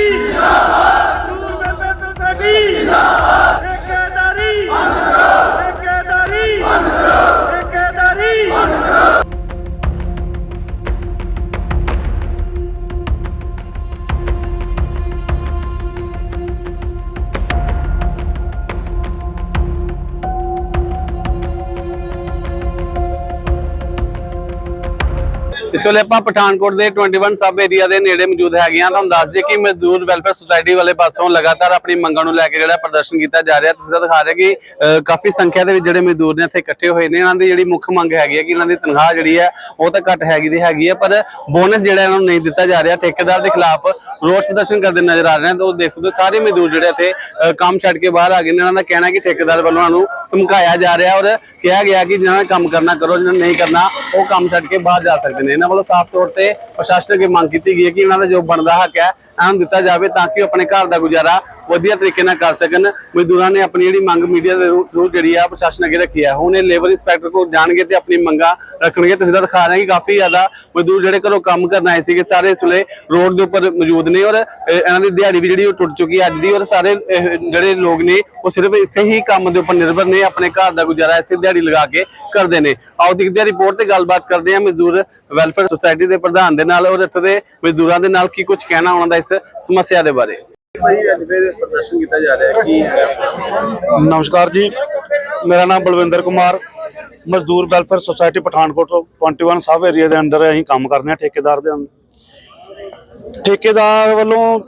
Society ਇਸ ਵੇਲੇ ਆਪਾਂ ਪਠਾਨਕੋਟ ਦੇ 21 ਸਬ ਏਰੀਆ ਦੇ ਨੇੜੇ ਮੌਜੂਦ ਹੈਗੇ ਆ ਤੁਹਾਨੂੰ ਦੱਸ ਦਈਏ ਕਿ ਮਜ਼ਦੂਰ ਵੈਲਫੇਅਰ ਸੁਸਾਇਟੀ ਵਾਲੇ ਪਾਸੋਂ ਲਗਾਤਾਰ ਆਪਣੀ ਮੰਗਾਂ ਨੂੰ ਲੈ ਕੇ ਜਿਹੜਾ ਪ੍ਰਦਰਸ਼ਨ ਕੀਤਾ ਜਾ ਰਿਹਾ। ਤੁਸੀਂ ਦਿਖਾ ਰਹੇ ਕਿ ਕਾਫੀ ਸੰਖਿਆ ਦੇ ਵਿੱਚ ਜਿਹੜੇ ਮਜ਼ਦੂਰ ਨੇ ਇੱਥੇ ਇਕੱਠੇ ਹੋਏ ਨੇ। ਇਹਨਾਂ ਦੀ ਜਿਹੜੀ ਮੁੱਖ ਮੰਗ ਹੈਗੀ ਹੈ ਕਿ ਇਹਨਾਂ ਦੀ ਤਨਖਾਹ ਜਿਹੜੀ ਹੈ, ਉਹ ਤਾਂ ਘੱਟ ਹੈਗੀ ਦੀ ਹੈਗੀ ਹੈ, ਪਰ ਬੋਨਸ ਜਿਹੜਾ ਇਹਨਾਂ ਨੂੰ ਨਹੀਂ ਦਿੱਤਾ ਜਾ ਰਿਹਾ। ਠੇਕੇਦਾਰ ਦੇ ਖਿਲਾਫ ਰੋਸ ਪ੍ਰਦਰਸ਼ਨ ਕਰਦੇ ਨਜ਼ਰ ਆ ਰਹੇ ਨੇ। ਤਾਂ ਦੇਖ ਸਕਦੇ ਸਾਰੇ ਮਜ਼ਦੂਰ ਜਿਹੜੇ ਇੱਥੇ ਕੰਮ ਛੱਡ ਕੇ ਬਾਹਰ ਆ ਗਏ ਨੇ। ਇਹਨਾਂ ਦਾ ਕਹਿਣਾ ਕਿ ਠੇਕੇਦਾਰ ਵੱਲੋਂ ਇਹਨਾਂ ਨੂੰ ਧਮਕਾਇਆ ਜਾ ਰਿਹਾ ਔਰ ਕਿਹਾ ਗਿਆ ਕਿ ਜਿਹਨਾਂ ਨੇ ਕੰਮ ਕਰਨਾ ਕਰੋ ਜਿਹਨਾਂ ਨੇ ਨਹੀਂ ਕਰਨਾ, ਉਹ ਕੰਮ ਛੱਡ ਕੇ ਬਾਹਰ ਜਾ ਸਕਦੇ ਨੇ। ਇਹਨਾਂ ਵੱਲੋਂ ਸਾਫ਼ ਤੌਰ ਤੇ ਪ੍ਰਸ਼ਾਸਨ ਅੱਗੇ ਮੰਗ ਕੀਤੀ ਗਈ ਹੈ ਕਿ ਇਹਨਾਂ ਦਾ ਜੋ ਬਣਦਾ ਹੱਕ ਹੈ, ਇਹਨਾਂ ਨੂੰ ਦਿੱਤਾ ਜਾਵੇ ਤਾਂ ਕਿ ਉਹ ਆਪਣੇ ਘਰ ਦਾ ਗੁਜ਼ਾਰਾ ਵਧੀਆ ਤਰੀਕੇ ਨਾਲ ਕਰ ਸਕਣ। ਮਜ਼ਦੂਰਾਂ ਨੇ ਆਪਣੀ ਜਿਹੜੀ ਮੰਗ ਮੀਡੀਆ ਦੇ ਥਰੂ ਜਿਹੜੀ ਆ ਪ੍ਰਸ਼ਾਸਨ ਅੱਗੇ ਰੱਖੀ ਹੈ ਹੁਣ ਇਹ ਲੇਬਰ ਇੰਸਪੈਕਟਰ ਕੋਲ ਜਾਣਗੇ ਤੇ ਆਪਣੀ ਮੰਗਾਂ ਰੱਖਣਗੇ। ਤੁਸੀਂ ਤਾਂ ਦਿਖਾ ਰਹੇ ਕਿ ਕਾਫੀ ਜ਼ਿਆਦਾ ਮਜ਼ਦੂਰ ਜਿਹੜੇ ਘਰੋਂ ਕੰਮ ਕਰਨ ਆਏ ਸੀਗੇ, ਸਾਰੇ ਇਸ ਵੇਲੇ ਰੋਡ ਦੇ ਉੱਪਰ ਮੌਜੂਦ ਨੇ ਔਰ ਇਹਨਾਂ ਦੀ ਦਿਹਾੜੀ ਵੀ ਜਿਹੜੀ ਉਹ ਟੁੱਟ ਚੁੱਕੀ ਅੱਜ ਦੀ ਔਰ ਸਾਰੇ ਜਿਹੜੇ ਲੋਕ ਨੇ ਉਹ ਸਿਰਫ ਇਸੇ ਹੀ ਕੰਮ ਦੇ ਉੱਪਰ ਨਿਰਭਰ ਨੇ, ਆਪਣੇ ਘਰ ਦਾ ਗੁਜ਼ਾਰਾ ਇਸੇ ਦਿਹਾੜੀ ਲਗਾ ਕੇ ਕਰਦੇ ਨੇ। ਆਓ ਦੇਖਦੇ ਹਾਂ ਰਿਪੋਰਟ ਤੇ ਗੱਲਬਾਤ ਕਰਦੇ ਹਾਂ ਮਜ਼ਦੂਰ ਵੈਲਫੇਅਰ ਸੁਸਾਇਟੀ ਦੇ ਪ੍ਰਧਾਨ ਦੇ ਨਾਲ ਔਰ ਇੱਥੇ ਦੇ ਮਜ਼ਦੂਰਾਂ ਦੇ ਨਾਲ ਕੀ ਕੁਝ ਕਹਿਣਾ ਉਹਨਾਂ ਦਾ ਇਸ ਸਮੱਸਿਆ ਦੇ ਬਾਰੇ। ਪ੍ਰਦਰਸ਼ਨ ਕੀਤਾ ਜਾ ਰਿਹਾ ਕੀ ਨਮਸਕਾਰ ਜੀ। ਮੇਰਾ ਨਾਮ ਬਲਵਿੰਦਰ ਕੁਮਾਰ। ਮਜ਼ਦੂਰ welfare society Pathankot 21 sub area ਦੇ ਅੰਡਰ ਅਸੀਂ ਕੰਮ ਕਰਦੇ ਹਾਂ ਠੇਕੇਦਾਰ ਦੇ ਅੰਦਰ। ਠੇਕੇਦਾਰ ਵੱਲੋਂ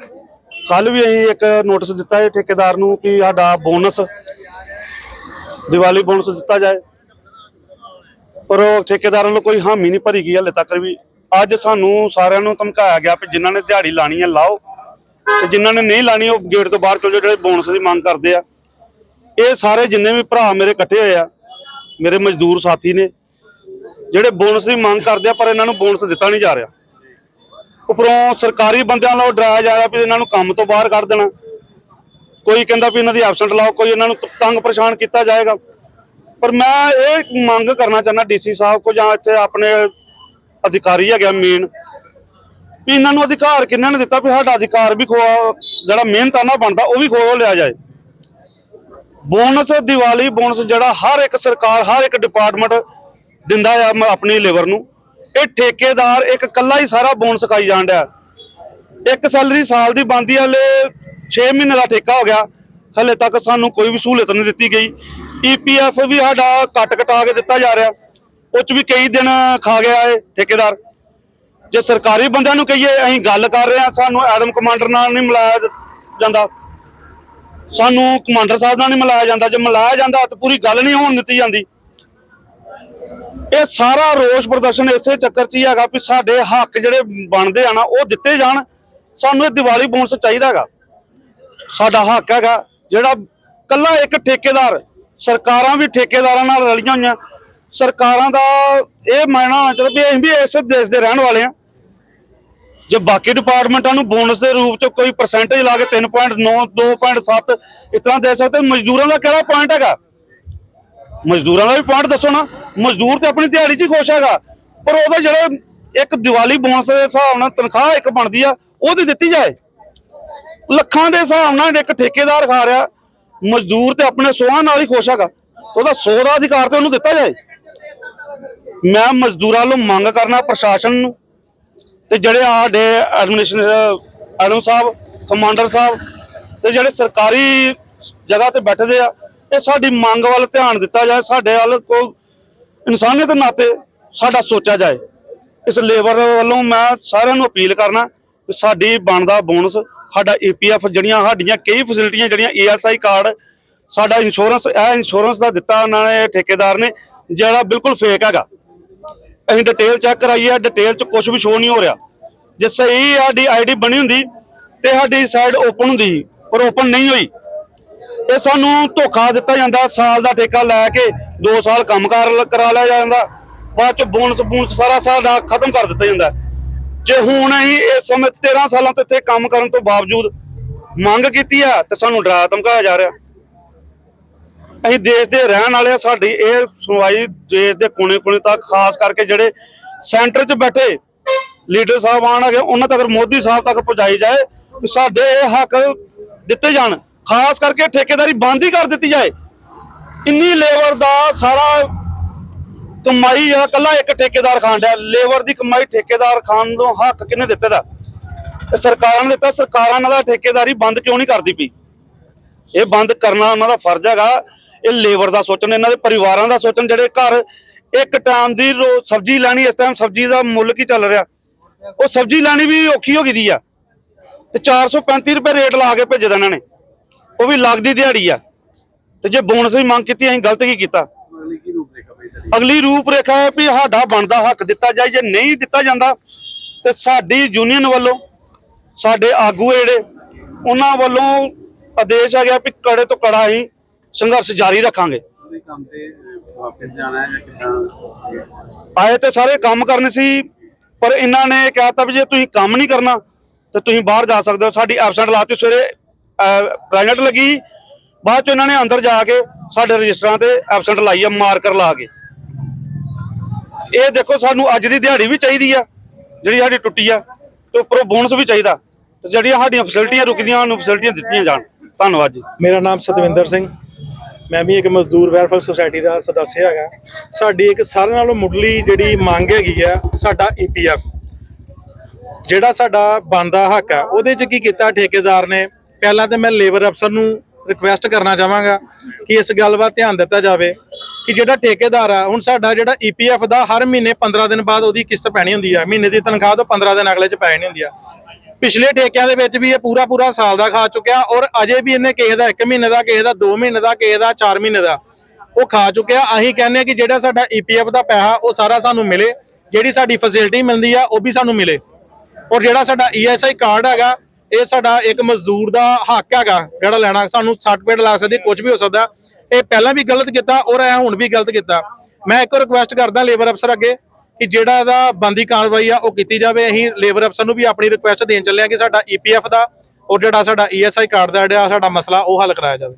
ਕੱਲ ਵੀ ਅਸੀਂ ਇੱਕ ਨੋਟਿਸ ਦਿੱਤਾ ਹੈ ਠੇਕੇਦਾਰ ਨੂੰ ਕਿ ਸਾਡਾ ਬੋਨਸ ਦੀਵਾਲੀ ਬੋਨਸ ਦਿੱਤਾ ਜਾਏ। ਪਰ ਉਹ ਠੇਕੇਦਾਰ ਵੱਲੋਂ ਕੋਈ ਹਾਮੀ ਨਹੀਂ ਭਰੀ ਗਈ ਹਲੇ ਤੱਕ ਵੀ। ਅੱਜ ਸਾਨੂੰ ਸਾਰਿਆਂ ਨੂੰ ਧਮਕਾਇਆ ਗਿਆ ਕਿ ਜਿਨ੍ਹਾਂ ਨੇ ਦਿਹਾੜੀ ਲਾਣੀ ਹੈ, ਲਾਓ। ਤੇ ਜਿਨ੍ਹਾਂ ਨੇ ਨਹੀਂ ਲਾਣੀ, ਉਹ ਗੇਟ ਤੋਂ ਬਾਹਰ ਚਲ ਜਾਓ, ਜਿਹੜੇ ਬੋਨਸ ਦੀ ਮੰਗ ਕਰਦੇ ਆ। ਇਹ ਸਾਰੇ ਜਿੰਨੇ ਵੀ ਭਰਾ ਮੇਰੇ ਇਕੱਠੇ ਹੋਏ ਆ, ਮੇਰੇ ਮਜ਼ਦੂਰ ਸਾਥੀ ਨੇ, ਜਿਹੜੇ ਬੋਨਸ ਦੀ ਮੰਗ ਕਰਦੇ ਆ, ਪਰ ਇਹਨਾਂ ਨੂੰ ਬੋਨਸ ਦਿੱਤਾ ਨਹੀਂ ਜਾ ਰਿਹਾ। ਉੱਪਰੋਂ ਸਰਕਾਰੀ ਬੰਦਿਆਂ ਵੱਲੋਂ ਡਰਾਇਆ ਜਾ ਰਿਹਾ ਵੀ ਇਹਨਾਂ ਨੂੰ ਕੰਮ ਤੋਂ ਬਾਹਰ ਕੱਢ ਦੇਣਾ। ਕੋਈ ਕਹਿੰਦਾ ਵੀ ਇਹਨਾਂ ਦੀ ਐਬਸੈਂਟ ਲਾਓ, ਕੋਈ ਇਹਨਾਂ ਨੂੰ ਤੰਗ ਪਰੇਸ਼ਾਨ ਕੀਤਾ ਜਾਏਗਾ। ਪਰ ਮੈਂ ਇਹ ਮੰਗ ਕਰਨਾ ਚਾਹੁੰਦਾ ਡੀਸੀ ਸਾਹਿਬ ਕੋ ਜਾਂ ਇੱਥੇ ਆਪਣੇ ਅਧਿਕਾਰੀ ਹੈਗਾ ਮੇਨ ਵੀ ਇਹਨਾਂ ਨੂੰ ਅਧਿਕਾਰ ਕਿਹਨਾਂ ਨੇ ਦਿੱਤਾ ਵੀ ਸਾਡਾ ਅਧਿਕਾਰ ਵੀ ਖੋ ਜਿਹੜਾ ਮਿਹਨਤਾਨਾ ਬਣਦਾ, ਉਹ ਵੀ ਖੋ ਲਿਆ ਜਾਏ। ਬੋਨਸ ਦੀਵਾਲੀ, ਬੋਨਸ ਜਿਹੜਾ ਹਰ ਇੱਕ ਸਰਕਾਰ, ਹਰ ਇੱਕ ਡਿਪਾਰਟਮੈਂਟ ਦਿੰਦਾ ਆ ਆਪਣੀ ਲੇਬਰ ਨੂੰ। ਇਹ ਠੇਕੇਦਾਰ, ਇੱਕ ਕੱਲਾ ਹੀ ਸਾਰਾ ਬੋਨਸ ਖਾਈ ਜਾਣ ਡਿਆ। ਇੱਕ ਸੈਲਰੀ ਸਾਲ ਦੀ ਬੰਦੀ ਹਲੇ 6 ਮਹੀਨੇ ਦਾ ਠੇਕਾ ਹੋ ਗਿਆ। ਹਲੇ ਤੱਕ ਸਾਨੂੰ ਕੋਈ ਵੀ ਸਹੂਲਤ ਨਹੀਂ ਦਿੱਤੀ ਗਈ। ਈਪੀਐਫ ਵੀ ਸਾਡਾ ਕੱਟ ਕਟਾ ਕੇ ਦਿੱਤਾ ਜਾ ਰਿਹਾ। ਉਹ ਚ ਵੀ ਕਈ ਦਿਨ ਖਾ ਗਿਆ ਏ ਠੇਕੇਦਾਰ। ਜੇ ਸਰਕਾਰੀ ਬੰਦਿਆਂ ਨੂੰ ਕਹੀਏ, ਅਸੀਂ ਗੱਲ ਕਰ ਰਹੇ ਹਾਂ, ਸਾਨੂੰ ਐਡਮ ਕਮਾਂਡਰ ਨਾਲ ਨਹੀਂ ਮਿਲਾਇਆ ਜਾਂਦਾ। ਸਾਨੂੰ ਕਮਾਂਡਰ ਸਾਹਿਬ ਨਾਲ ਨਹੀਂ ਮਿਲਾਇਆ ਜਾਂਦਾ। ਜੇ ਮਿਲਾਇਆ ਜਾਂਦਾ ਤਾਂ ਪੂਰੀ ਗੱਲ ਨਹੀਂ ਹੋਣ ਦਿੱਤੀ ਜਾਂਦੀ। ਇਹ ਸਾਰਾ ਰੋਸ ਪ੍ਰਦਰਸ਼ਨ ਇਸੇ ਚੱਕਰ 'ਚ ਹੀ ਹੈਗਾ ਵੀ ਸਾਡੇ ਹੱਕ ਜਿਹੜੇ ਬਣਦੇ ਆ ਨਾ, ਉਹ ਦਿੱਤੇ ਜਾਣ। ਸਾਨੂੰ ਇਹ ਦੀਵਾਲੀ ਬੋਨਸ ਚਾਹੀਦਾ ਹੈਗਾ। ਸਾਡਾ ਹੱਕ ਹੈਗਾ, ਜਿਹੜਾ ਕੱਲਾ ਇੱਕ ਠੇਕੇਦਾਰ, ਸਰਕਾਰਾਂ ਵੀ ਠੇਕੇਦਾਰਾਂ ਨਾਲ ਰਲੀਆਂ ਹੋਈਆਂ। ਸਰਕਾਰਾਂ ਦਾ ਇਹ ਮਾਇਨਾ ਹੋਣਾ ਚਾਹੀਦਾ ਵੀ ਅਸੀਂ ਵੀ ਇਸ ਦੇਸ਼ ਦੇ ਰਹਿਣ ਵਾਲੇ ਆ ਜੇ ਬਾਕੀ ਡਿਪਾਰਟਮੈਂਟਾਂ ਨੂੰ ਬੋਨਸ ਦੇ ਰੂਪ ਚ ਕੋਈ ਪਰਸੈਂਟੇਜ ਲਾ ਕੇ 3.9 2.7 ਇਸ ਤਰ੍ਹਾਂ ਦੇ ਸਕਦੇ, ਮਜ਼ਦੂਰਾਂ ਦਾ ਕਿਹੜਾ ਪੁਆਇੰਟ ਹੈਗਾ? ਮਜ਼ਦੂਰਾਂ ਦਾ ਵੀ ਪੁਆਇੰਟ ਦੱਸੋ ਨਾ। ਮਜ਼ਦੂਰ ਤੇ ਆਪਣੀ ਦਿਹਾੜੀ 'ਚ ਹੀ ਖੁਸ਼ ਹੈਗਾ। ਪਰ ਉਹਦਾ ਜਿਹੜਾ ਇੱਕ ਦੀਵਾਲੀ ਬੋਨਸ ਦੇ ਹਿਸਾਬ ਨਾਲ ਤਨਖਾਹ ਇੱਕ ਬਣਦੀ ਆ, ਉਹਦੀ ਦਿੱਤੀ ਜਾਏ। ਲੱਖਾਂ ਦੇ ਹਿਸਾਬ ਨਾਲ ਇੱਕ ਠੇਕੇਦਾਰ ਖਾ ਰਿਹਾ, ਮਜ਼ਦੂਰ ਤੇ ਆਪਣੇ ਸੋਹਾਂ ਨਾਲ ਹੀ ਖੁਸ਼ ਹੈਗਾ। ਉਹਦਾ ਸੋਹ ਦਾ ਅਧਿਕਾਰ ਤੇ ਉਹਨੂੰ ਦਿੱਤਾ ਜਾਏ। ਮੈਂ ਮਜ਼ਦੂਰਾਂ ਨੂੰ ਮੰਗ ਕਰਨਾ ਪ੍ਰਸ਼ਾਸਨ ਨੂੰ। ਤੇ ਜਿਹੜੇ ਸਾਡੇ ਐਡਮਿਨਿਸਟ੍ਰੇਟਰ ਐਡਮ ਸਾਹਿਬ ਕਮਾਂਡਰ ਸਾਹਿਬ ਤੇ ਜਿਹੜੇ ਸਰਕਾਰੀ ਜਗ੍ਹਾ ਤੇ ਬੈਠਦੇ ਆ, ਇਹ ਸਾਡੀ ਮੰਗ ਵੱਲ ਧਿਆਨ ਦਿੱਤਾ ਜਾਏ, ਸਾਡੇ ਵੱਲ ਕੋਈ ਇਨਸਾਨੀਅਤ ਨਾਤੇ ਸਾਡਾ ਸੋਚਿਆ ਜਾਏ। ਇਸ ਲੇਬਰ ਵੱਲੋਂ ਮੈਂ ਸਾਰਿਆਂ ਨੂੰ ਅਪੀਲ ਕਰਨਾ ਕਿ ਸਾਡੀ ਬਣਦਾ ਬੋਨਸ ਸਾਡਾ ਈਪੀਐਫ ਜਿਹੜੀਆਂ ਸਾਡੀਆਂ ਕਈ ਫੈਸਿਲਿਟੀਆਂ ਜਿਹੜੀਆਂ ਈਐਸਆਈ ਕਾਰਡ ਸਾਡਾ ਇੰਸ਼ੋਰੈਂਸ ਇਹ ਇੰਸ਼ੋਰੈਂਸ ਦਾ ਦਿੱਤਾ ਉਹਨਾਂ ਨੇ, ਠੇਕੇਦਾਰ ਨੇ, ਜਿਹੜਾ ਬਿਲਕੁਲ ਫੇਕ ਹੈਗਾ। ਅਸੀਂ ਡਿਟੇਲ ਚੈੱਕ ਕਰਾਈ ਹੈ ਡਿਟੇਲ ਚ ਕੁਝ ਵੀ ਸ਼ੋ ਨਹੀਂ ਹੋ ਰਿਹਾ। ਜੇ ਸਹੀ ਸਾਡੀ ਆਈਡੀ ਬਣੀ ਹੁੰਦੀ ਤੇ ਸਾਡੀ ਸਾਈਡ ਓਪਨ ਹੁੰਦੀ, ਪਰ ਓਪਨ ਨਹੀਂ ਹੋਈ। ਇਹ ਸਾਨੂੰ ਧੋਖਾ ਦਿੱਤਾ ਜਾਂਦਾ, ਸਾਲ ਦਾ ਠੇਕਾ ਲੈ ਕੇ 2 ਸਾਲ ਕੰਮਕਾਰ ਲ- ਕਰਾ ਲਿਆ ਜਾਂਦਾ, ਬਾਅਦ ਚ ਬੋਨਸ ਬੋਨਸ ਸਾਰਾ ਸਾਡਾ ਖਤਮ ਕਰ ਦਿੱਤਾ ਜਾਂਦਾ। ਜੇ ਹੁਣ ਅਸੀਂ ਇਸ ਸਮੇਂ 13 ਸਾਲਾਂ ਤੋਂ ਇੱਥੇ ਕੰਮ ਕਰਨ ਤੋਂ ਬਾਵਜੂਦ ਮੰਗ ਕੀਤੀ ਆ, ਤੇ ਸਾਨੂੰ ਡਰਾ ਧਮਕਾਇਆ ਜਾ ਰਿਹਾ। ਅਸੀਂ ਦੇਸ਼ ਦੇ ਰਹਿਣ ਵਾਲੇ ਆ ਸਾਡੀ ਇਹ ਸੁਣਵਾਈ ਦੇਸ਼ ਦੇ ਕੋਨੇ-ਕੋਨੇ ਤੱਕ, ਖਾਸ ਕਰਕੇ ਜਿਹੜੇ ਸੈਂਟਰ 'ਚ ਬੈਠੇ ਲੀਡਰ ਸਾਹਿਬ ਆਣ ਹੈਗੇ ਉਹਨਾਂ ਤੱਕ, ਮੋਦੀ ਸਾਹਿਬ ਤੱਕ ਪਹੁੰਚਾਈ ਜਾਏ ਸਾਡੇ ਇਹ ਹੱਕ ਦਿੱਤੇ ਜਾਣ, ਖਾਸ ਕਰਕੇ ਠੇਕੇਦਾਰੀ ਬੰਦ ਹੀ ਕਰ ਦਿੱਤੀ ਜਾਏ। ਇੰਨੀ ਲੇਬਰ ਦਾ ਸਾਰਾ ਕਮਾਈ ਆ ਕੱਲਾ ਇੱਕ ਠੇਕੇਦਾਰ ਖਾਣ ਡਿਆ, ਲੇਬਰ ਦੀ ਕਮਾਈ ਠੇਕੇਦਾਰ ਖਾਣ ਨੂੰ ਹੱਕ ਕਿਹਨੇ ਦਿੱਤੇ ਦਾ ਸਰਕਾਰਾਂ ਨੇ ਦਿੱਤਾ, ਸਰਕਾਰਾਂ ਨਾਲ ਦਾ ਠੇਕੇਦਾਰੀ ਬੰਦ ਕਿਉਂ ਨਹੀਂ ਕਰਦੀ ਪਈ? ਇਹ ਬੰਦ ਕਰਨਾ ਉਹਨਾਂ ਦਾ ਫਰਜ਼ ਹੈਗਾ ਇਹ ਲੇਬਰ ਦਾ ਸੋਚਣ, ਇਹਨਾਂ ਦੇ ਪਰਿਵਾਰਾਂ ਦਾ ਸੋਚਣ, ਜਿਹੜੇ ਘਰ ਇੱਕ ਟਾਈਮ ਦੀ ਰੋ- ਸਬਜ਼ੀ ਲੈਣੀ, ਇਸ ਟਾਈਮ ਸਬਜ਼ੀ ਦਾ ਮੁੱਲ ਕੀ ਚੱਲ ਰਿਹਾ? ਉਹ ਸਬਜ਼ੀ ਲੈਣੀ ਵੀ ਔਖੀ ਹੋ ਗਈ ਦੀ ਆ। ਤੇ 435 ਰੁਪਏ ਰੇਟ ਲਾ ਕੇ ਭੇਜੇ ਦਾ ਇਹਨਾਂ ਨੇ। ਉਹ ਵੀ ਲੱਗਦੀ ਦਿਹਾੜੀ ਆ। ਤੇ ਜੇ ਬੋਨਸ ਦੀ ਮੰਗ ਕੀਤੀ, ਅਸੀਂ ਗਲਤ ਕੀ ਕੀਤਾ? ਅਗਲੀ ਰੂਪ ਰੇਖਾ ਹੈ ਵੀ ਸਾਡਾ ਬਣਦਾ ਹੱਕ ਦਿੱਤਾ ਜਾਏ, ਜੇ ਨਹੀਂ ਦਿੱਤਾ ਜਾਂਦਾ, ਤੇ ਸਾਡੀ ਯੂਨੀਅਨ ਵੱਲੋਂ, ਸਾਡੇ ਆਗੂ ਜਿਹੜੇ, ਉਹਨਾਂ ਵੱਲੋਂ ਆਦੇਸ਼ ਆ ਗਿਆ ਵੀ ਕੜੇ ਤੋਂ ਕੜਾ ਹੀ ਸੰਘਰਸ਼ ਜਾਰੀ ਰੱਖਾਂਗੇ। ਕੰਮ ਤੇ ਵਾਪਸ ਜਾਣਾ ਹੈ ਜਾਂ ਕਿੱਦਾਂ? ਆਏ ਤੇ ਸਾਰੇ ਕੰਮ ਕਰਨੇ ਸੀ ਪਰ ਇਹਨਾਂ ਨੇ ਕਹਿਤਾ ਵੀ ਜੇ ਤੁਸੀਂ ਕੰਮ ਨਹੀਂ ਕਰਨਾ ਤੇ ਤੁਸੀਂ ਬਾਹਰ ਜਾ ਸਕਦੇ ਹੋ। ਸਾਡੀ ਐਬਸੈਂਟ ਲਾਤੀ ਸਵੇਰੇ ਪ੍ਰੈਜ਼ੈਂਟ ਲੱਗੀ ਬਾਅਦ ਚ ਇਹਨਾਂ ਨੇ ਅੰਦਰ ਜਾ ਕੇ ਸਾਡੇ ਰਜਿਸਟਰਾਂ ਤੇ ਐਬਸੈਂਟ ਲਾਈ ਆ ਮਾਰਕਰ ਲਾ ਕੇ। ਇਹ ਦੇਖੋ ਸਾਨੂੰ ਅੱਜ ਦੀ ਦਿਹਾੜੀ ਵੀ ਚਾਹੀਦੀ ਆ ਜਿਹੜੀ ਸਾਡੀ ਟੁੱਟੀ ਆ ਤੇ ਉੱਪਰੋਂ ਬੋਨਸ ਵੀ ਚਾਹੀਦਾ। ਤੇ ਜਿਹੜੀਆਂ ਸਾਡੀਆਂ ਫੈਸਿਲਿਟੀਆਂ ਰੁਕਦੀਆਂ ਉਹਨੂੰ ਫੈਸਿਲਿਟੀਆਂ ਦਿੱਤੀਆਂ ਜਾਣ। ਧੰਨਵਾਦ ਜੀ। ਮੇਰਾ ਨਾਮ ਸਤਵਿੰਦਰ ਸਿੰਘ। ਮੈਂ ਵੀ ਇੱਕ ਮਜ਼ਦੂਰ ਵੈਲਫੇਅਰ ਸੁਸਾਇਟੀ ਦਾ ਸਦੱਸਿਆ ਹੈਗਾ। ਸਾਡੀ ਇੱਕ ਸਾਰਿਆਂ ਨਾਲੋਂ ਮੁੱਢਲੀ ਜਿਹੜੀ ਮੰਗ ਹੈਗੀ ਆ, ਸਾਡਾ ਈਪੀਐਫ ਜਿਹੜਾ ਸਾਡਾ ਬੰਦਾ ਹੱਕ ਆ, ਉਹਦੇ 'ਚ ਕੀ ਕੀਤਾ ਠੇਕੇਦਾਰ ਨੇ? ਪਹਿਲਾਂ ਤੇ ਮੈਂ ਲੇਬਰ ਅਫਸਰ ਨੂੰ ਰਿਕੁਐਸਟ ਕਰਨਾ ਚਾਹਾਂਗਾ ਕਿ ਇਸ ਗੱਲ ਵੱਲ ਧਿਆਨ ਦਿੱਤਾ ਜਾਵੇ ਕਿ ਜਿਹੜਾ ਠੇਕੇਦਾਰ ਆ, ਹੁਣ ਸਾਡਾ ਜਿਹੜਾ ਈਪੀਐਫ ਦਾ ਹਰ ਮਹੀਨੇ 15 ਦਿਨ ਬਾਅਦ ਉਹਦੀ ਕਿਸ਼ਤ ਪੈਣੀ ਹੁੰਦੀ ਆ। ਮਹੀਨੇ ਦੀ ਤਨਖਾਹ ਤੋਂ 15 ਦਿਨ ਅਗਲੇ 'ਚ ਪੈ ਜਾਣੀ ਹੁੰਦੀ ਆ। ਪਿਛਲੇ ਠੇਕਿਆਂ ਦੇ ਵਿੱਚ ਵੀ ਇਹ ਪੂਰਾ ਪੂਰਾ ਸਾਲ ਦਾ ਖਾ ਚੁੱਕਿਆ ਔਰ ਅਜੇ ਵੀ ਇਹਨੇ ਕਿਸੇ ਦਾ 1 ਮਹੀਨੇ ਦਾ, ਕਿਸੇ ਦਾ 2 ਮਹੀਨੇ ਦਾ, ਕਿਸੇ ਦਾ 4 ਮਹੀਨੇ ਦਾ ਉਹ ਖਾ ਚੁੱਕਿਆ। ਅਸੀਂ ਕਹਿੰਦੇ ਹਾਂ ਕਿ ਜਿਹੜਾ ਸਾਡਾ ਈਪੀਐਫ ਦਾ ਪੈਸਾ, ਉਹ ਸਾਰਾ ਸਾਨੂੰ ਮਿਲੇ। ਜਿਹੜੀ ਸਾਡੀ ਫੈਸਿਲਿਟੀ ਮਿਲਦੀ ਆ, ਉਹ ਵੀ ਸਾਨੂੰ ਮਿਲੇ। ਔਰ ਜਿਹੜਾ ਸਾਡਾ ਈਐਸਆਈ ਕਾਰਡ ਹੈਗਾ, ਇਹ ਸਾਡਾ ਇੱਕ ਮਜ਼ਦੂਰ ਦਾ ਹੱਕ ਹੈਗਾ। ਜਿਹੜਾ ਲੈਣਾ, ਸਾਨੂੰ ਸਰਟੀਫਿਕੇਟ ਲਾ ਸਕਦੇ ਕੁਝ ਵੀ ਹੋ ਸਕਦਾ। ਇਹ ਪਹਿਲਾਂ ਵੀ ਗਲਤ ਕੀਤਾ ਔਰ ਇਹ ਹੁਣ ਵੀ ਗਲਤ ਕੀਤਾ। ਮੈਂ ਇੱਕ ਰਿਕੁਐਸਟ ਕਰਦਾ ਲੇਬਰ ਅਫਸਰ ਅੱਗੇ ਕਿ ਜਿਹੜਾ ਇਹਦਾ ਬੰਦੀ ਕਾਰਵਾਈ ਆ, ਉਹ ਕੀਤੀ ਜਾਵੇ। ਅਸੀਂ ਲੇਬਰ ਅਫਸਰ ਨੂੰ ਵੀ ਆਪਣੀ ਰਿਕੁਐਸਟ ਦੇਣ ਚੱਲੇ ਆ ਕਿ ਸਾਡਾ ਈਪੀਐਫ ਦਾ ਔਰ ਜਿਹੜਾ ਸਾਡਾ ਈਐਸਆਈ ਕਾਰਡ ਦਾ ਜਿਹੜਾ ਸਾਡਾ ਮਸਲਾ, ਉਹ ਹੱਲ ਕਰਾਇਆ ਜਾਵੇ।